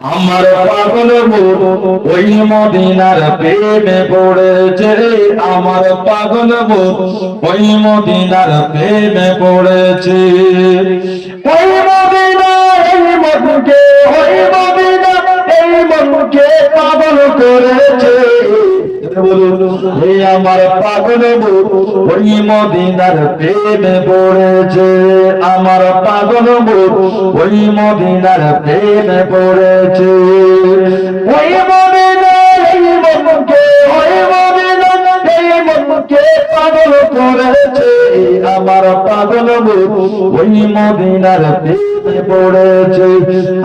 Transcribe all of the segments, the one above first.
আমার পাগল ওই মদিনার প্রেমে পড়েছে আমার পাগল ওই মদিনার প্রেমে পড়েছে। ওই এই আমার পাগল ওই মদিনার প্রেমে পড়েছে। আমার পাগল ওই মদিনার প্রেমে পড়েছে। ওই মদিনা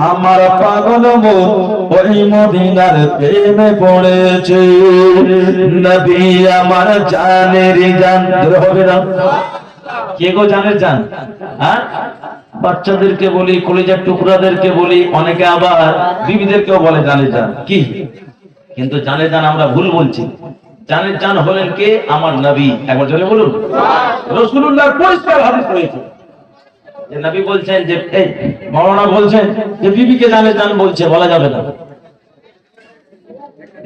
আমার পাগল ওই মদিনার প্রেমে পড়েছে। নবী আমার জানের জান। হবে না? কে গো জানের জান? হ্যাঁ? বাচ্চাদেরকে বলি, কলেজার টুকরাদেরকে বলি, অনেকে আবার বিবিদেরকেও বলে জানে জান। কি? কিন্তু জানে জান আমরা ভুল বলছি। জানের জান হলেন কে? আমার নবী। একবার বলুন। পরিষ্কার রয়েছে। যে নবী বলছেন যে, এই, মৌলানা বলছেন যে, বিবিকে জানে বলছে, বলা যাবে না।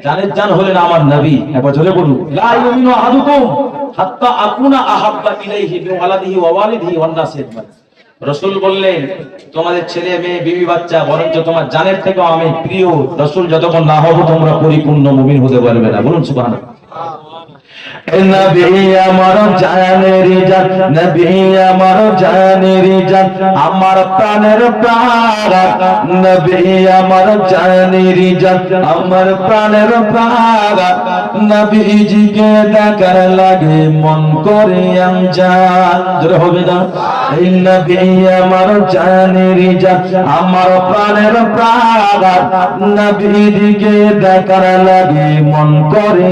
জানের জান হলেন আমার নবী। একবার বলুন। আহাদুকুম হাত্তা আকুনা আহাব্বা ইলাইহি মিন ওয়ালাদিহি ওয়া ওয়ালিদিহি ওয়ান রসুল বললেন, তোমাদের ছেলে, মেয়ে, বিবি, বাচ্চা, বরঞ্চ তোমার জানের থেকেও আমি প্রিয়। রসুল যতক্ষণ না হব, তোমরা পরিপূর্ণ মুমিন হতে পারবে না। বলুন, সুবহানাল্লাহ। নবী আমার জানের জান, নবী আমার জানের জান, আমার প্রাণের প্রাণ, নবী আমার জানের জান, আমার প্রাণের প্রাণ, নবীজিকে দেখার লাগে মন করে জান জোরে হবে না? এই নবী আমার জানের জান, আমার প্রাণের প্রাণ, নবীজিকে দেখার লাগে মন করে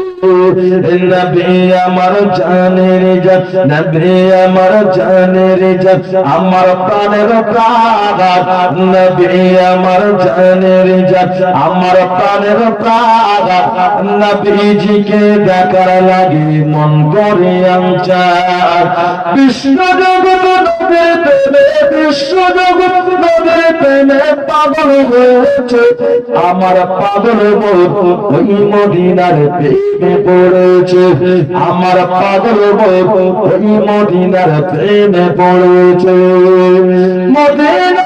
নবী আমার জানের জান নবী আমার জানের জান আমার প্রাণের প্রাণ নবী আমার জানের জান আমার প্রাণের প্রাণ নবীজিকে দেখার লাগে মন জগৎ নবীর আমার পাগল বউ ওই মদিনার প্রেমে পড়েছে। আমার পাগল বউ ওই মদিনার প্রেমে পড়েছে। মদিনার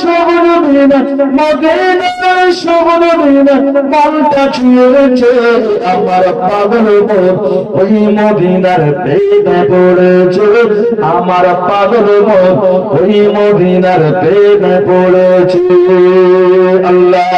সবর দিন মদিনার মনটা ছুঁয়েছে আমার পাগল ওই মদিনার পেটে পড়েছে। আমার পাগল ওই মদিনার পেটে পড়েছে। আল্লাহ